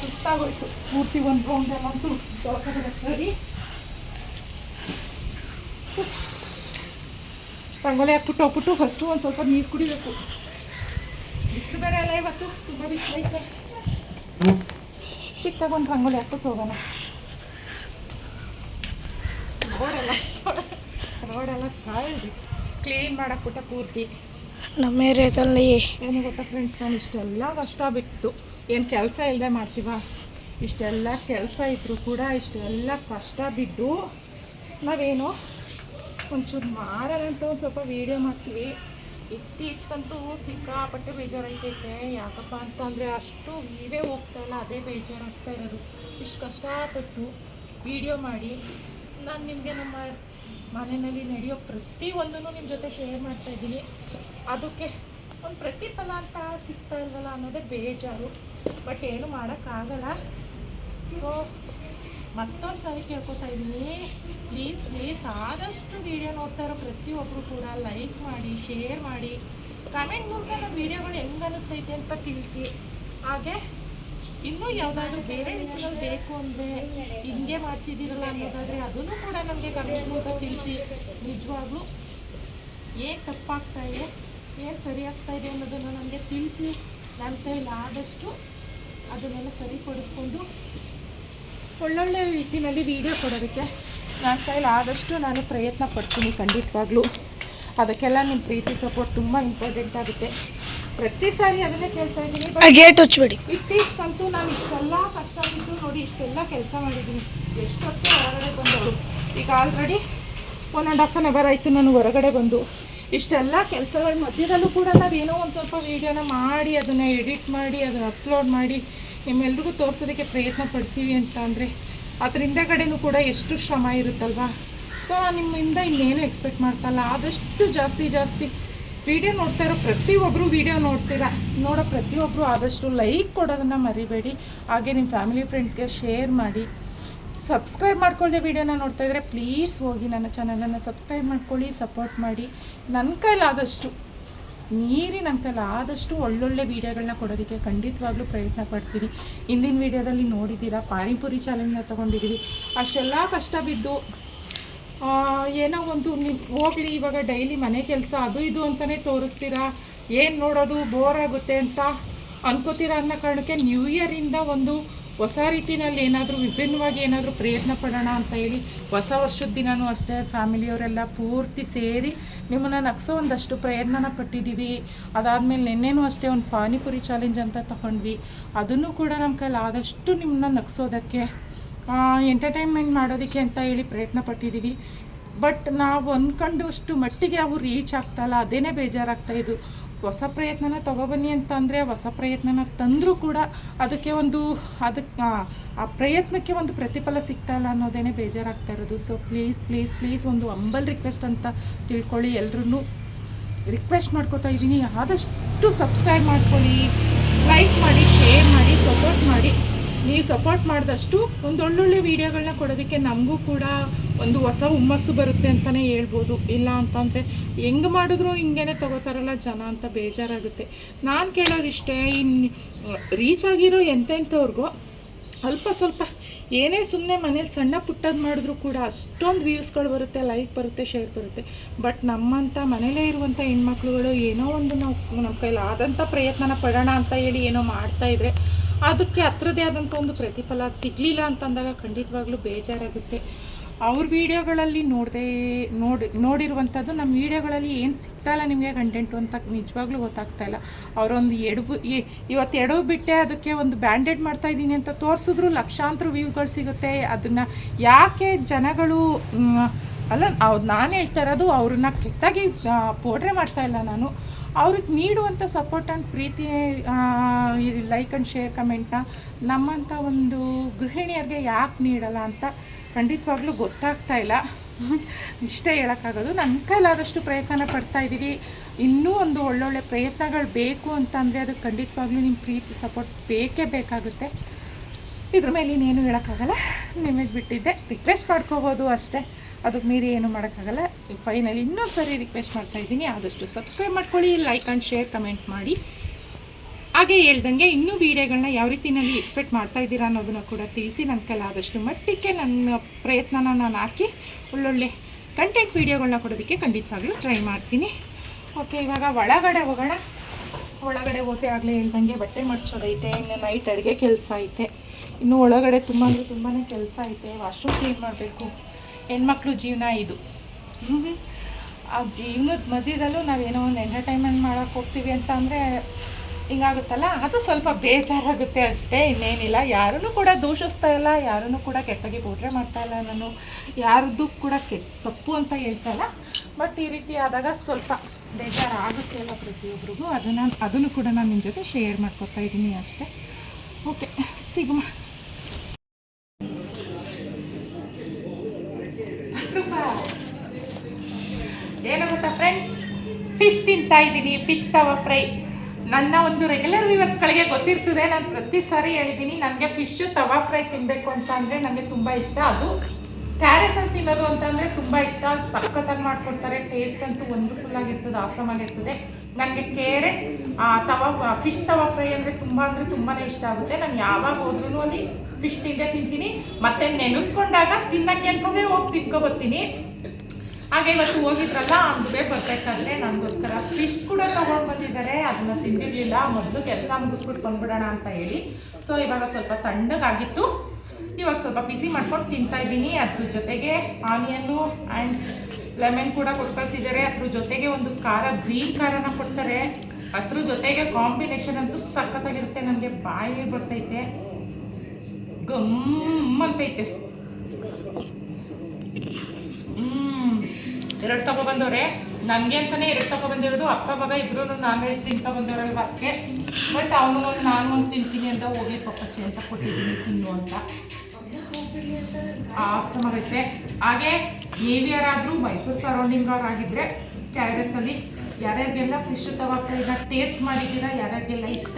ಸುಸ್ತಾಗೋಯ್ತು. ಪೂರ್ತಿ ಒಂದು ರೌಂಡ್ ಎಲ್ಲ ಸರಿ ರಂಗೋಲಿ ಹಾಕ್ಬಿಟ್ಟು ಹೋಗ್ಬಿಟ್ಟು ಫಸ್ಟು ಒಂದು ಸ್ವಲ್ಪ ನೀರು ಕುಡಿಬೇಕು. ಬಿಸಿಲು ಬೇರೆ ಅಲ್ಲ ಇವತ್ತು, ತುಂಬ ಬಿಸಿಲೈತೆ ಚಿಕ್ಕದಾಗ ಒಂದು ರಂಗೋಲಿ ಹಾಕ್ಬಿಟ್ಟು ಹೋಗೋಣ ರೋಡೆಲ್ಲ ರೋಡೆಲ್ಲ ತಾಳ್ರಿ ಕ್ಲೀನ್ ಮಾಡಕ್ಬಿಟ್ಟ ಪೂರ್ತಿ. ನಮ್ಮ ಏರಿಯಾದಲ್ಲಿ. ಏನು ಗೊತ್ತಾ ಫ್ರೆಂಡ್ಸ್ ನಾನು ಇಷ್ಟೆಲ್ಲ ಕಷ್ಟ ಬಿಟ್ಟು ಏನು ಕೆಲಸ ಇಲ್ಲದೆ ಮಾಡ್ತೀವ? ಇಷ್ಟೆಲ್ಲ ಕೆಲಸ ಇದ್ದರೂ ಕೂಡ ಇಷ್ಟೆಲ್ಲ ಕಷ್ಟ ಬಿದ್ದು ನಾವೇನು ಒಂಚೂರು ಮಾಡೋಣ ಅಂತ ಒಂದು ಸ್ವಲ್ಪ ವೀಡಿಯೋ ಮಾಡ್ತೀವಿ. ಇತ್ತೀಚೆಗಂತೂ ಸಿಕ್ಕಾಪಟ್ಟೆ ಬೇಜಾರೈತೈತೆ ಯಾಕಪ್ಪ ಅಂತ ಅಂದರೆ ಅಷ್ಟು ವೀವೇ ಹೋಗ್ತಾ ಇಲ್ಲ ಅದೇ ಬೇಜಾರಾಗ್ತಾ ಇರೋದು. ಇಷ್ಟು ಕಷ್ಟಪಟ್ಟು ವೀಡಿಯೋ ಮಾಡಿ, ನಾನು ನಿಮಗೆ ನಮ್ಮ ಮನೆಯಲ್ಲಿ ನಡೆಯೋ ಪ್ರತಿಯೊಂದನ್ನು ನಿಮ್ಮ ಜೊತೆ ಶೇರ್ ಮಾಡ್ತಾ ಇದ್ದೀನಿ. ಅದಕ್ಕೆ ಒಂದು ಪ್ರತಿಫಲ ಅಂತ ಸಿಗ್ತಾ ಇಲ್ವಲ್ಲ ಅನ್ನೋದೇ ಬೇಜಾರು. ಬಟ್ ಏನು ಮಾಡೋಕ್ಕಾಗಲ್ಲ. ಸೊ ಮತ್ತೊಂದು ಸಾರಿ ಕೇಳ್ಕೊತಾ ಇದ್ದೀನಿ. ಪ್ಲೀಸ್ ಪ್ಲೀಸ್ ಆದಷ್ಟು ವಿಡಿಯೋ ನೋಡ್ತಾ ಇರೋ ಪ್ರತಿಯೊಬ್ಬರು ಕೂಡ ಲೈಕ್ ಮಾಡಿ ಶೇರ್ ಮಾಡಿ. ಕಮೆಂಟ್ ಮೂಲಕ ನಮ್ಮ ವಿಡಿಯೋಗಳು ಹೆಂಗೆ ಅನ್ನಿಸ್ತೈತೆ ಅಂತ ತಿಳಿಸಿ. ಹಾಗೆ, ಇನ್ನೂ ಯಾವುದಾದ್ರೂ ಬೇರೆ ರೀತಿಯಲ್ಲಿ ಬೇಕು ಅಂದರೆ ಹಿಂಗೆ ಮಾಡ್ತಿದ್ದೀರಲ್ಲ ಅನ್ನೋದಾದರೆ ಅದನ್ನು ಕೂಡ ನಮಗೆ ಕಮೆಂಟ್ ಮೂಲಕ ತಿಳಿಸಿ. ನಿಜವಾಗ್ಲೂ ಏನು ತಪ್ಪಾಗ್ತಾ ಇದೆ, ಏನು ಸರಿ ಆಗ್ತಾ ಇದೆ ಅನ್ನೋದನ್ನು ನಮಗೆ ತಿಳಿಸಿ. ನನ್ನ ಕೈಲಿ ಆದಷ್ಟು ಅದನ್ನೆಲ್ಲ ಸರಿಪಡಿಸ್ಕೊಂಡು ಒಳ್ಳೊಳ್ಳೆ ರೀತಿಯಲ್ಲಿ ವೀಡಿಯೋ ಕೊಡೋದಕ್ಕೆ ನನ್ನ ಕೈಲಿ ಆದಷ್ಟು ನಾನು ಪ್ರಯತ್ನ ಪಡ್ತೀನಿ ಖಂಡಿತವಾಗ್ಲೂ. ಅದಕ್ಕೆಲ್ಲ ನಿಮ್ಮ ಪ್ರೀತಿ ಸಪೋರ್ಟ್ ತುಂಬ ಇಂಪಾರ್ಟೆಂಟ್ ಆಗುತ್ತೆ. ಪ್ರತಿ ಸಾರಿ ಅದನ್ನೇ ಕೇಳ್ತಾ ಇದ್ದೀನಿ ಗೇಟ್ ಹಚ್ಚಬೇಡಿ ಇತ್ತೀಚೆಗಂತೂ ನಾನು ಇಷ್ಟೆಲ್ಲ ಕಷ್ಟ ಆಗಿದ್ದು ನೋಡಿ ಇಷ್ಟೆಲ್ಲ ಕೆಲಸ ಮಾಡಿದ್ದೀನಿ. ಎಷ್ಟೊತ್ತು ಹೊರಗಡೆ ಬಂದವರು ಈಗ already one and half an hour ಆಯಿತು ನಾನು ಹೊರಗಡೆ ಬಂದು. ಇಷ್ಟೆಲ್ಲ ಕೆಲಸಗಳ ಮಧ್ಯದಲ್ಲೂ ಕೂಡ ನಾವೇನೋ ಒಂದು ಸ್ವಲ್ಪ ವೀಡಿಯೋನ ಮಾಡಿ ಅದನ್ನು ಎಡಿಟ್ ಮಾಡಿ ಅದನ್ನು ಅಪ್ಲೋಡ್ ಮಾಡಿ ನಿಮ್ಮೆಲ್ರಿಗೂ ತೋರಿಸೋದಕ್ಕೆ ಪ್ರಯತ್ನ ಪಡ್ತೀವಿ ಅಂತ ಅಂದರೆ ಅದ್ರ ಹಿಂದೆಗಡೆನೂ ಕೂಡ ಎಷ್ಟು ಶ್ರಮ ಇರುತ್ತಲ್ವಾ? ಸೊ ನಾನು ನಿಮ್ಮಿಂದ ಇನ್ನೇನು ಎಕ್ಸ್ಪೆಕ್ಟ್ ಮಾಡ್ತಲ್ಲ ಆದಷ್ಟು ಜಾಸ್ತಿ ಜಾಸ್ತಿ ವಿಡಿಯೋ ನೋಡ್ತಾ ಇರೋ ಪ್ರತಿಯೊಬ್ಬರು ವಿಡಿಯೋ ನೋಡ್ತೀರಾ? ನೋಡೋ ಪ್ರತಿಯೊಬ್ಬರು ಆದಷ್ಟು ಲೈಕ್ ಕೊಡೋದನ್ನು ಮರಿಬೇಡಿ. ಹಾಗೆ ನಿಮ್ಮ ಫ್ಯಾಮಿಲಿ ಫ್ರೆಂಡ್ಸ್ಗೆ ಶೇರ್ ಮಾಡಿ. ಸಬ್ಸ್ಕ್ರೈಬ್ ಮಾಡ್ಕೊಳ್ಳದೆ ವಿಡಿಯೋನ ನೋಡ್ತಾ ಇದ್ದರೆ ಪ್ಲೀಸ್ ಹೋಗಿ ನನ್ನ ಚಾನಲನ್ನು ಸಬ್ಸ್ಕ್ರೈಬ್ ಮಾಡ್ಕೊಳ್ಳಿ ಸಪೋರ್ಟ್ ಮಾಡಿ. ನನ್ನ ಕೈಲಾದಷ್ಟು. ಮೀರಿ ನನ್ನ ಆದಷ್ಟು ಒಳ್ಳೊಳ್ಳೆ ವೀಡಿಯೋಗಳನ್ನ ಕೊಡೋದಕ್ಕೆ ಖಂಡಿತವಾಗ್ಲೂ ಪ್ರಯತ್ನ ಪಡ್ತೀನಿ. ಹಿಂದಿನ ವೀಡಿಯೋದಲ್ಲಿ ನೋಡಿದ್ದೀರಾ, ಪಾನಿಪುರಿ ಚಾಲೆಂಜ್ನ ತೊಗೊಂಡಿದ್ದೀವಿ. ಅಷ್ಟೆಲ್ಲ ಕಷ್ಟ ಬಿದ್ದು ಏನೋ ಒಂದು ನೀವು ಹೋಗಲಿ, ಇವಾಗ ಡೈಲಿ ಮನೆ ಕೆಲಸ, ಅದು ಇದು ಅಂತಲೇ ತೋರಿಸ್ತೀರಾ? ಏನು ನೋಡೋದು, ಬೋರ್ ಆಗುತ್ತೆ ಅಂತ ಅನ್ಕೋತೀರಾ ಅನ್ನೋ ಕಾರಣಕ್ಕೆ ನ್ಯೂ ಇಯರಿಂದ ಒಂದು ಹೊಸ ರೀತಿಯಲ್ಲಿ ಏನಾದರೂ ವಿಭಿನ್ನವಾಗಿ ಏನಾದರೂ ಪ್ರಯತ್ನ ಪಡೋಣ ಅಂತ ಹೇಳಿ ಹೊಸ ವರ್ಷದ ದಿನವೂ ಅಷ್ಟೇ ಫ್ಯಾಮಿಲಿಯವರೆಲ್ಲ ಪೂರ್ತಿ ಸೇರಿ ನಿಮ್ಮನ್ನು ನಗ್ಸೋ ಒಂದಷ್ಟು ಪ್ರಯತ್ನನ ಪಟ್ಟಿದ್ದೀವಿ. ಅದಾದಮೇಲೆ ನಿನ್ನೆನೂ ಅಷ್ಟೇ ಒಂದು ಪಾನಿಪುರಿ ಚಾಲೆಂಜ್ ಅಂತ ತಗೊಂಡ್ವಿ. ಅದನ್ನು ಕೂಡ ನಮ್ಮ ಕೈಲಿ ಆದಷ್ಟು ನಿಮ್ಮನ್ನ ನಗ್ಸೋದಕ್ಕೆ ಎಂಟರ್ಟೈನ್ಮೆಂಟ್ ಮಾಡೋದಕ್ಕೆ ಅಂತ ಹೇಳಿ ಪ್ರಯತ್ನ ಪಟ್ಟಿದ್ದೀವಿ. ಬಟ್ ನಾವು ಅಂದ್ಕೊಂಡಷ್ಟು ಮಟ್ಟಿಗೆ ಅವು ರೀಚ್ ಆಗ್ತಾಯಿಲ್ಲ ಅದೇನೇ ಬೇಜಾರಾಗ್ತಾ ಇದು. ಹೊಸ ಪ್ರಯತ್ನನ ತಗೊಬನ್ನಿ ಅಂತ ಅಂದರೆ ಹೊಸ ಪ್ರಯತ್ನನ ತಂದರೂ ಕೂಡ ಅದಕ್ಕೆ ಒಂದು ಅದಕ್ಕೆ ಆ ಪ್ರಯತ್ನಕ್ಕೆ ಒಂದು ಪ್ರತಿಫಲ ಸಿಗ್ತಾ ಇಲ್ಲ ಅನ್ನೋದೇನೆ ಬೇಜಾರಾಗ್ತಾ ಇರೋದು. ಸೊ ಪ್ಲೀಸ್ ಪ್ಲೀಸ್ ಪ್ಲೀಸ್ ಒಂದು ಅಂಬಲ್ ರಿಕ್ವೆಸ್ಟ್ ಅಂತ ತಿಳ್ಕೊಳ್ಳಿ ಎಲ್ಲರೂ ರಿಕ್ವೆಸ್ಟ್ ಮಾಡ್ಕೊತಾ ಇದ್ದೀನಿ. ಆದಷ್ಟು ಸಬ್ಸ್ಕ್ರೈಬ್ ಮಾಡ್ಕೊಳ್ಳಿ ಲೈಕ್ ಮಾಡಿ ಶೇರ್ ಮಾಡಿ ಸಪೋರ್ಟ್ ಮಾಡಿ. ನೀವು ಸಪೋರ್ಟ್ ಮಾಡಿದಷ್ಟು ಒಂದು ಒಳ್ಳೊಳ್ಳೆ ವೀಡಿಯೋಗಳನ್ನ ಕೊಡೋದಕ್ಕೆ ನಮಗೂ ಕೂಡ ಒಂದು ಹೊಸ ಹುಮ್ಮಸ್ಸು ಬರುತ್ತೆ ಅಂತಲೇ ಹೇಳ್ಬೋದು. ಇಲ್ಲ ಅಂತಂದರೆ ಹೆಂಗೆ ಮಾಡಿದ್ರು ಹಿಂಗೇನೆ ತಗೋತಾರಲ್ಲ ಜನ ಅಂತ ಬೇಜಾರಾಗುತ್ತೆ. ನಾನು ಕೇಳೋದಿಷ್ಟೇ ಇನ್ನು ರೀಚ್ ಆಗಿರೋ ಎಂತೆಂಥವ್ರಿಗೂ ಅಲ್ಪ ಸ್ವಲ್ಪ ಏನೇ ಸುಮ್ಮನೆ ಮನೇಲಿ ಸಣ್ಣ ಪುಟ್ಟದ್ದು ಮಾಡಿದ್ರು ಕೂಡ ಅಷ್ಟೊಂದು ವ್ಯೂಸ್ಗಳು ಬರುತ್ತೆ ಲೈಕ್ ಬರುತ್ತೆ ಶೇರ್ ಬರುತ್ತೆ. ಬಟ್ ನಮ್ಮಂಥ ಮನೇಲೇ ಇರುವಂಥ ಹೆಣ್ಮಕ್ಳುಗಳು ಏನೋ ಒಂದು ನಾವು ನಮ್ಮ ಕೈಲಿ ಆದಂಥ ಪ್ರಯತ್ನನ ಪಡೋಣ ಅಂತ ಹೇಳಿ ಏನೋ ಮಾಡ್ತಾಯಿದ್ರೆ ಅದಕ್ಕೆ ಹತ್ರದೇ ಆದಂಥ ಒಂದು ಪ್ರತಿಫಲ ಸಿಗಲಿಲ್ಲ ಅಂತಂದಾಗ ಖಂಡಿತವಾಗ್ಲೂ ಬೇಜಾರಾಗುತ್ತೆ. ಅವ್ರ ವೀಡಿಯೋಗಳಲ್ಲಿ ನೋಡದೆ, ನೋಡಿ, ನೋಡಿರುವಂಥದ್ದು ನಮ್ಮ ವೀಡಿಯೋಗಳಲ್ಲಿ ಏನು ಸಿಗ್ತಾಯಿಲ್ಲ ನಿಮಗೆ ಕಂಟೆಂಟು ಅಂತ ನಿಜವಾಗ್ಲೂ ಗೊತ್ತಾಗ್ತಾ ಇಲ್ಲ. ಅವರೊಂದು ಎಡಬು ಇವತ್ತು ಎಡವು ಬಿಟ್ಟೆ ಅದಕ್ಕೆ ಒಂದು ಬ್ಯಾಂಡೆಡ್ ಮಾಡ್ತಾ ಇದ್ದೀನಿ ಅಂತ ತೋರಿಸಿದ್ರು ಲಕ್ಷಾಂತರ ವ್ಯೂಗಳು ಸಿಗುತ್ತೆ. ಅದನ್ನು ಯಾಕೆ ಜನಗಳು ಅಲ್ಲ ನಾನು ಹೇಳ್ತಾ ಇರೋದು ಅವ್ರನ್ನ ಕೆಟ್ಟಾಗಿ ಪೋಟ್ರೆ ಮಾಡ್ತಾ ಇಲ್ಲ ನಾನು. ಅವ್ರಿಗೆ ನೀಡುವಂಥ ಸಪೋರ್ಟ್ ಆ್ಯಂಡ್ ಪ್ರೀತಿ ಲೈಕ್ ಆ್ಯಂಡ್ ಶೇರ್ ಕಮೆಂಟ್ನ ನಮ್ಮಂಥ ಒಂದು ಗೃಹಿಣಿಯರಿಗೆ ಯಾಕೆ ನೀಡಲ್ಲ ಅಂತ ಖಂಡಿತವಾಗ್ಲೂ ಗೊತ್ತಾಗ್ತಾ ಇಲ್ಲ. ಇಷ್ಟೇ ಹೇಳೋಕ್ಕಾಗೋದು. ನನ್ನ ಕೈಲಾದಷ್ಟು ಪ್ರಯತ್ನ ಪಡ್ತಾ ಇದ್ದೀವಿ. ಇನ್ನೂ ಒಂದು ಒಳ್ಳೊಳ್ಳೆ ಪ್ರಯತ್ನಗಳು ಬೇಕು ಅಂತಂದರೆ ಅದು ಖಂಡಿತವಾಗ್ಲೂ ನಿಮ್ಮ ಪ್ರೀತಿ ಸಪೋರ್ಟ್ ಬೇಕೇ ಬೇಕಾಗುತ್ತೆ. ಇದ್ರ ಮೇಲೆ ಇನ್ನೇನು ಹೇಳೋಕ್ಕಾಗಲ್ಲ. ನಿಮಗೆ ಬಿಟ್ಟಿದ್ದೆ. ರಿಕ್ವೆಸ್ಟ್ ಮಾಡ್ಕೋಬೋದು ಅಷ್ಟೇ. ಅದಕ್ಕೆ ಮೀರಿ ಏನು ಮಾಡೋಕ್ಕಾಗಲ್ಲ. ಫೈನಲಿ ಇನ್ನೊಂದು ಸಾರಿ ರಿಕ್ವೆಸ್ಟ್ ಮಾಡ್ತಾ ಇದ್ದೀನಿ. ಆದಷ್ಟು ಸಬ್ಸ್ಕ್ರೈಬ್ ಮಾಡ್ಕೊಳ್ಳಿ ಲೈಕ್ ಆ್ಯಂಡ್ ಶೇರ್ ಕಮೆಂಟ್ ಮಾಡಿ. ಹಾಗೆ ಹೇಳ್ದಂಗೆ ಇನ್ನೂ ವೀಡಿಯೋಗಳನ್ನ ಯಾವ ರೀತಿಯಲ್ಲಿ ಎಕ್ಸ್ಪೆಕ್ಟ್ ಮಾಡ್ತಾ ಇದ್ದೀರಾ ಅನ್ನೋದನ್ನು ಕೂಡ ತಿಳಿಸಿ. ನನ್ನ ಕೈಲಾದಷ್ಟು ಮಟ್ಟಿಗೆ ನನ್ನ ಪ್ರಯತ್ನನ ನಾನು ಹಾಕಿ ಒಳ್ಳೊಳ್ಳೆ ಕಂಟೆಂಟ್ ವೀಡಿಯೋಗಳನ್ನ ಕೊಡೋದಕ್ಕೆ ಖಂಡಿತವಾಗ್ಲೂ ಟ್ರೈ ಮಾಡ್ತೀನಿ. ಓಕೆ ಇವಾಗ ಒಳಗಡೆ ಹೋಗೋಣ. ಒಳಗಡೆ ಹೋದೆ ಆಗಲೇ ಹೇಳ್ದಂಗೆ ಬಟ್ಟೆ ಮಡ್ಚೋದೈತೆ ಇನ್ನು ನೈಟ್ ಅಡುಗೆ ಕೆಲಸ ಐತೆ. ಇನ್ನು ಒಳಗಡೆ ತುಂಬ ಅಂದರೆ ತುಂಬಾ ಕೆಲಸ ಐತೆ ವಾಶ್ರೂಮ್ ಕ್ಲೀನ್ ಮಾಡಬೇಕು. ಹೆಣ್ಮಕ್ಳು ಜೀವನ ಇದು. ಆ ಜೀವನದ ಮಧ್ಯದಲ್ಲೂ ನಾವೇನೋ ಒಂದು ಎಂಟರ್ಟೈನ್ಮೆಂಟ್ ಮಾಡೋಕೆ ಹೋಗ್ತೀವಿ ಅಂತ ಅಂದರೆ ಹಿಂಗಾಗುತ್ತಲ್ಲ? ಅದು ಸ್ವಲ್ಪ ಬೇಜಾರಾಗುತ್ತೆ ಅಷ್ಟೇ, ಇನ್ನೇನಿಲ್ಲ. ಯಾರೂ ಕೂಡ ದೂಷಿಸ್ತಾ ಇಲ್ಲ ಯಾರೂ ಕೂಡ ಕೆಟ್ಟಾಗಿ ಪೋಟ್ರೆ ಮಾಡ್ತಾ ಇಲ್ಲ ನಾನು. ಯಾರ್ದು ಕೂಡ ಕೆಟ್ಟ ತಪ್ಪು ಅಂತ ಹೇಳ್ತಾ ಇಲ್ಲ. ಬಟ್ ಈ ರೀತಿ ಆದಾಗ ಸ್ವಲ್ಪ ಬೇಜಾರಾಗುತ್ತೆ ಅಲ್ಲ ಪ್ರತಿಯೊಬ್ಬರಿಗೂ ಅದನ್ನು ಅದನ್ನು ಕೂಡ ನಾನು ನಿಮ್ಮ ಜೊತೆ ಶೇರ್ ಮಾಡ್ಕೊತಾ ಇದ್ದೀನಿ ಅಷ್ಟೇ. ಓಕೆ ಸಿಗುಮ. ಫ್ರೆಂಡ್ಸ್ ಫಿಶ್ ತಿಂತಾ ಇದ್ದೀನಿ. ಫಿಶ್ ತವ ಫ್ರೈ ನನ್ನ ಒಂದು ರೆಗ್ಯುಲರ್ ವ್ಯೂವರ್ಸ್ಗಳಿಗೆ ಗೊತ್ತಿರ್ತದೆ. ನಾನು ಪ್ರತಿ ಸಾರಿ ಹೇಳಿದ್ದೀನಿ, ನನಗೆ ಫಿಶ್ ತವಾ ಫ್ರೈ ತಿನ್ನಬೇಕು ಅಂತ ಅಂದರೆ ನನಗೆ ತುಂಬ ಇಷ್ಟ. ಅದು ಕ್ಯಾರೆಸ್ ಅಂತ ತಿನ್ನೋದು ಅಂತಂದರೆ ತುಂಬ ಇಷ್ಟ. ಅದು ಸಖತ್ತಾಗಿ ಮಾಡ್ಕೊಡ್ತಾರೆ. ಟೇಸ್ಟ್ ಅಂತೂ ವಂಡರ್ಫುಲ್ ಆಗಿರ್ತದೆ ಆಸಮ್ ಆಗಿರ್ತದೆ. ನನಗೆ ಕೆರೆಸ್ ತವಾ ಫಿಶ್ ತವಾ ಫ್ರೈ ಅಂದರೆ ತುಂಬ ಅಂದರೆ ತುಂಬಾ ಇಷ್ಟ ಆಗುತ್ತೆ. ನಾನು ಯಾವಾಗ ಹೋದ್ರೂ ಅಲ್ಲಿ ಫಿಶ್ ತಿಂದೇ ತಿಂತೀನಿ. ಮತ್ತೆ ನೆನೆಸ್ಕೊಂಡಾಗ ತಿನ್ನಕ್ಕೆ ಅಂತಲೇ ಹೋಗಿ ತಿನ್ಕೊಬರ್ತೀನಿ ಹಾಗೆ ಇವತ್ತು ಹೋಗಿದ್ರಲ್ಲ ಅಂದುಬೇ ಬರ್ಬೇಕಂದ್ರೆ ನನಗೋಸ್ಕರ ಫಿಶ್ ಕೂಡ ತಗೊಂಡು ಬಂದಿದ್ದಾರೆ. ಅದನ್ನ ತಿಂದಿರಲಿಲ್ಲ. ಮೊದಲು ಕೆಲಸ ಮುಗಿಸ್ಬಿಟ್ಟು ಬಂದ್ಬಿಡೋಣ ಅಂತ ಹೇಳಿ. ಸೊ ಇವಾಗ ಸ್ವಲ್ಪ ತಣ್ಣಗಾಗಿತ್ತು. ಇವಾಗ ಸ್ವಲ್ಪ ಬಿಸಿ ಮಾಡ್ಕೊಂಡು ತಿಂತಾ ಇದ್ದೀನಿ. ಅದ್ರ ಜೊತೆಗೆ ಆನಿಯನ್ನು ಆ್ಯಂಡ್ ಲೆಮನ್ ಕೂಡ ಕೊಟ್ಟು ಕಳಿಸಿದ್ದಾರೆ. ಅದ್ರ ಜೊತೆಗೆ ಒಂದು ಖಾರ ಗ್ರೀನ್ ಖಾರನ ಕೊಡ್ತಾರೆ. ಅದ್ರ ಜೊತೆಗೆ ಕಾಂಬಿನೇಷನ್ ಅಂತೂ ಸಖತ್ತಾಗಿರುತ್ತೆ. ನನಗೆ ಬಾಯಿ ಬರ್ತೈತೆ. ಗಮ್ ಅಂತೈತೆ ಎರಡು ತಗೊಬಂದವ್ರೆ ನನಗೆ ಅಂತಾನೆ ಎರಡು ತಗೊಬಂದಿರೋದು ಅಪ್ಪ, ಮಗ ಇಬ್ರು ನಾನ್ ವೆಜ್ ತಿನ್ಕೊ ಬಂದಿರೋ ಅದಕ್ಕೆ ಬಟ್ ಅವನು ಒಂದು ನಾನು ಒಂದು ತಿಂತೀನಿ ಅಂತ ಹೋಗಿ ಪಪ್ಪಚ್ಚಿ ಅಂತ ಕೊಟ್ಟಿದ್ದೀನಿ ತಿನ್ನು ಅಂತ. ಆಸಮಾಗೈತೆ ಹಾಗೆ ನೀವು ಯಾರಾದರೂ ಮೈಸೂರು ಸರೌಂಡಿಂಗ್ ಅವ್ರು ಆಗಿದ್ರೆ ಕ್ಯಾರೆಸಲ್ಲಿ ಯಾರ್ಯಾರಿಗೆಲ್ಲ ಫಿಶ್ ತವಾ ಟೇಸ್ಟ್ ಮಾಡಿದ್ದೀರಾ, ಯಾರ್ಯಾರಿಗೆಲ್ಲ ಇಷ್ಟ?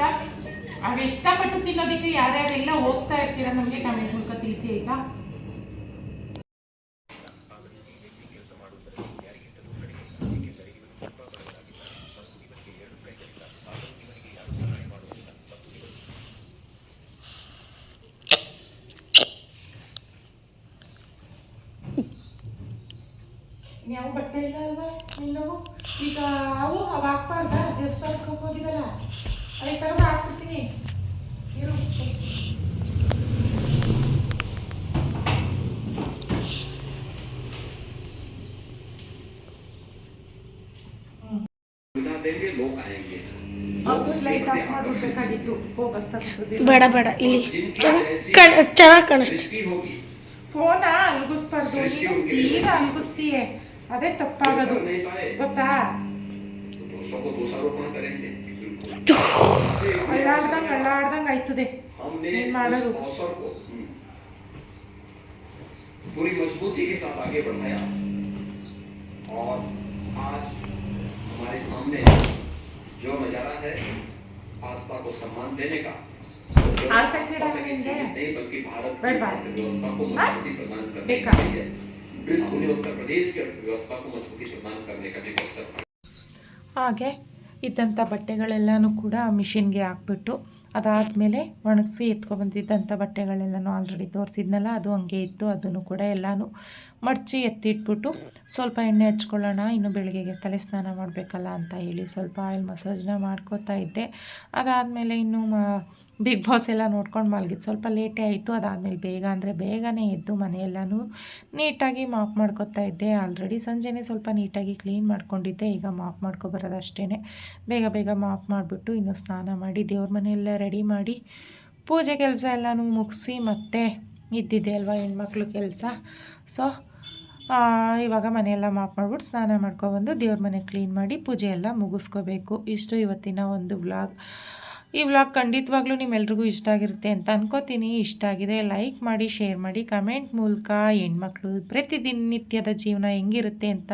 ಹಾಗೆ ಇಷ್ಟಪಟ್ಟು ತಿನ್ನೋದಕ್ಕೆ ಯಾರ್ಯಾರೆಲ್ಲ ಹೋಗ್ತಾ ಇರ್ತೀರಾ ನಮಗೆ ಕಮೆಂಟ್ ಮೂಲಕ ತಿಳಿಸಿ, ಆಯಿತಾ? ನಾವು ಬಟ್ಟೆ ಇಲ್ಲ ಅಲ್ವಾ ಎಲ್ಲವೂ ಈಗ ಅವು ಅವು ಹಾಕ್ಬಾರ್ದ ದೇವಸ್ಥಾನಕ್ಕೆ ಹೋಗಿ ಹೋಗಿದಲ್ಲ ಅದಕ್ಕೆ ತಗೊಂಡು ಹಾಕ್ಬಿಡ್ತೀನಿ ಇರು ಬೇಡ ಬೇಡ ಇಲ್ಲಿ ಚೆನ್ನಾಗಿ ಕಾಣಿಸ್ತು ಫೋನಾ ಅಲ್ಗಿಸ್ಬಾರ್ದು ಈಗ ಅಲ್ಗಿಸ್ತೀಯೇ ಅದೇ ತಪ್ಪಾಗೋದು कर नहीं पाए ಗೊತ್ತಾ तो दोषों को दोषारोपण करेंगे इससे ಅಳ್ಳಾಡ್ದಂಗೆ ಅಳ್ಳಾಡ್ದಂಗೆ ಆಯ್ತದೆ हमने नहीं उस मारा रुक। अवसर को हम्म, पूरी मजबूती के साथ आगे बढ़ाया और आज हमारे सामने जो नजारा है आस्था को सम्मान देने का जो हाल कैसे डाला पता किसी इनने? की नहीं बल्कि भारत की बैठ बात। अर्थव्यवस्था को हाँ? मजबूती प्रदान करने देखा। के लिए बिल्कुल उत्तर प्रदेश की अर्थव्यवस्था को मजबूती प्रदान करने का भी अवसर ಹಾಗೆ ಇದ್ದಂಥ ಬಟ್ಟೆಗಳೆಲ್ಲನೂ ಕೂಡ ಮಿಷಿನ್ಗೆ ಹಾಕ್ಬಿಟ್ಟು ಅದಾದಮೇಲೆ ಒಣಗಿಸಿ ಎತ್ಕೊಬಂದಿದ್ದಂಥ ಬಟ್ಟೆಗಳೆಲ್ಲನೂ ಆಲ್ರೆಡಿ ತೋರಿಸಿದ್ನಲ್ಲ ಅದು ಹಂಗೆ ಇತ್ತು ಅದನ್ನು ಕೂಡ ಎಲ್ಲನೂ ಮಡಚಿ ಎತ್ತಿಟ್ಬಿಟ್ಟು ಸ್ವಲ್ಪ ಎಣ್ಣೆ ಹಚ್ಕೊಳ್ಳೋಣ ಇನ್ನು ಬೆಳಗ್ಗೆಗೆ ತಲೆ ಸ್ನಾನ ಮಾಡಬೇಕಲ್ಲ ಅಂತ ಹೇಳಿ ಸ್ವಲ್ಪ ಆಯಿಲ್ ಮಸಾಜ್ನ ಮಾಡ್ಕೋತಾ ಇದ್ದೆ ಅದಾದಮೇಲೆ ಇನ್ನು ಮ ಬಿಗ್ ಬಾಸ್ ಎಲ್ಲ ನೋಡ್ಕೊಂಡು ಮಲಗಿದ್ದು ಸ್ವಲ್ಪ ಲೇಟೇ ಆಯಿತು, ಅದಾದಮೇಲೆ ಬೇಗ ಅಂದರೆ ಬೇಗನೆ ಎದ್ದು ಮನೆಯೆಲ್ಲನೂ ನೀಟಾಗಿ ಮಾಪ್ ಮಾಡ್ಕೊತಾ ಇದ್ದೆ. ಆಲ್ರೆಡಿ ಸಂಜೆನೇ ಸ್ವಲ್ಪ ನೀಟಾಗಿ ಕ್ಲೀನ್ ಮಾಡ್ಕೊಂಡಿದ್ದೆ. ಈಗ ಮಾಪ್ ಮಾಡ್ಕೊಬರೋದಷ್ಟೇ ಬೇಗ ಬೇಗ ಮಾಪ್ ಮಾಡಿಬಿಟ್ಟು ಇನ್ನು ಸ್ನಾನ ಮಾಡಿ ದೇವ್ರ ಮನೆಯೆಲ್ಲ ರೆಡಿ ಮಾಡಿ ಪೂಜೆ ಕೆಲಸ ಎಲ್ಲನೂ ಮುಗಿಸಿ ಮತ್ತೆ ಇದ್ದಿದ್ದೆ ಅಲ್ವಾ ಹೆಣ್ಮಕ್ಳು ಕೆಲಸ. ಸೊ ಇವಾಗ ಮನೆಯೆಲ್ಲ ಮಾಪ್ ಮಾಡ್ಬಿಟ್ಟು ಸ್ನಾನ ಮಾಡ್ಕೊಬಂದು ದೇವ್ರ ಮನೆ ಕ್ಲೀನ್ ಮಾಡಿ ಪೂಜೆ ಎಲ್ಲ ಮುಗಿಸ್ಕೋಬೇಕು. ಇಷ್ಟು ಇವತ್ತಿನ ಒಂದು ವ್ಲಾಗ್ ಈ ವ್ಲಾಗ್ ಖಂಡಿತವಾಗ್ಲೂ ನಿಮ್ಮೆಲ್ರಿಗೂ ಇಷ್ಟ ಆಗಿರುತ್ತೆ ಅಂತ ಅನ್ಕೋತೀನಿ. ಇಷ್ಟ ಆಗಿದೆ ಲೈಕ್ ಮಾಡಿ ಶೇರ್ ಮಾಡಿ ಕಮೆಂಟ್ ಮೂಲಕ ಹೆಣ್ಮಕ್ಳು ಪ್ರತಿದಿನನಿತ್ಯದ ಜೀವನ ಹೆಂಗಿರುತ್ತೆ ಅಂತ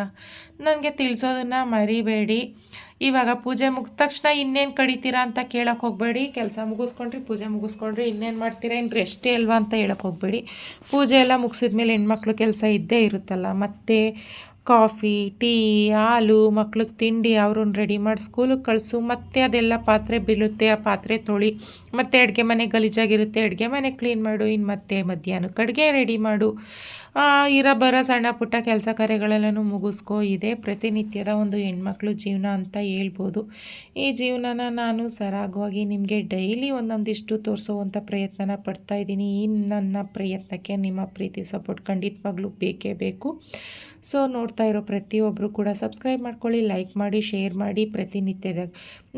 ನನಗೆ ತಿಳಿಸೋದನ್ನು ಮರಿಬೇಡಿ. ಇವಾಗ ಪೂಜೆ ಮುಗಿದ ತಕ್ಷಣ ಇನ್ನೇನು ಕಡಿತೀರಾ ಅಂತ ಕೇಳೋಕೆ ಹೋಗಬೇಡಿ. ಕೆಲಸ ಮುಗಿಸ್ಕೊಂಡ್ರಿ, ಪೂಜೆ ಮುಗಿಸ್ಕೊಂಡ್ರಿ, ಇನ್ನೇನು ಮಾಡ್ತೀರಾ ಏನು ರೆಸ್ಟೇ ಅಲ್ವಾ ಅಂತ ಹೇಳೋಕೆ ಹೋಗಬೇಡಿ. ಪೂಜೆ ಎಲ್ಲ ಮುಗಿಸಿದ್ಮೇಲೆ ಹೆಣ್ಮಕ್ಳು ಕೆಲಸ ಇದ್ದೇ ಇರುತ್ತಲ್ಲ, ಮತ್ತು ಕಾಫಿ, ಟೀ, ಹಾಲು, ಮಕ್ಳಿಗೆ ತಿಂಡಿ ಅವ್ರನ್ನ ರೆಡಿ ಮಾಡಿ ಸ್ಕೂಲಿಗೆ ಕಳಿಸು. ಮತ್ತೆ ಅದೆಲ್ಲ ಪಾತ್ರೆ ಬೀಳುತ್ತೆ, ಆ ಪಾತ್ರೆ ತೊಳಿ. ಮತ್ತೆ ಅಡುಗೆ ಮನೆ ಗಲೀಜಾಗಿರುತ್ತೆ, ಅಡುಗೆ ಮನೆ ಕ್ಲೀನ್ ಮಾಡು. ಇನ್ನು ಮತ್ತೆ ಮಧ್ಯಾಹ್ನಕ್ಕೆ ಅಡುಗೆ ರೆಡಿ ಮಾಡು. ಇರೋ ಬರೋ ಸಣ್ಣ ಪುಟ್ಟ ಕೆಲಸ ಕಾರ್ಯಗಳೆಲ್ಲನೂ ಮುಗಿಸ್ಕೋ. ಇದೆ ಪ್ರತಿನಿತ್ಯದ ಒಂದು ಹೆಣ್ಮಕ್ಳು ಜೀವನ ಅಂತ ಹೇಳ್ಬೋದು. ಈ ಜೀವನನ ನಾನು ಸರಾಗವಾಗಿ ನಿಮಗೆ ಡೈಲಿ ಒಂದೊಂದಿಷ್ಟು ತೋರಿಸೋವಂಥ ಪ್ರಯತ್ನನ ಪಡ್ತಾ ಇದ್ದೀನಿ. ಈ ನನ್ನ ಪ್ರಯತ್ನಕ್ಕೆ ನಿಮ್ಮ ಪ್ರೀತಿ ಸಪೋರ್ಟ್ ಖಂಡಿತವಾಗ್ಲೂ ಬೇಕೇ ಬೇಕು. ಸೊ ನೋಡ್ತಾ ಇರೋ ಪ್ರತಿಯೊಬ್ಬರು ಕೂಡ ಸಬ್ಸ್ಕ್ರೈಬ್ ಮಾಡ್ಕೊಳ್ಳಿ, ಲೈಕ್ ಮಾಡಿ, ಶೇರ್ ಮಾಡಿ ಪ್ರತಿನಿತ್ಯದಾಗ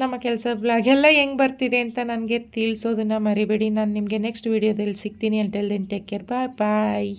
ನಮ್ಮ ಕೆಲಸ ವ್ಲಾಗ್ ಎಲ್ಲ ಹೆಂಗೆ ಬರ್ತಿದೆ ಅಂತ ನನಗೆ ತಿಳಿಸೋದನ್ನು ಮರಿಬೇಡಿ. ನಾನು ನಿಮಗೆ ನೆಕ್ಸ್ಟ್ ವೀಡಿಯೋದಲ್ಲಿ ಸಿಗ್ತೀನಿ. Until then take care bye bye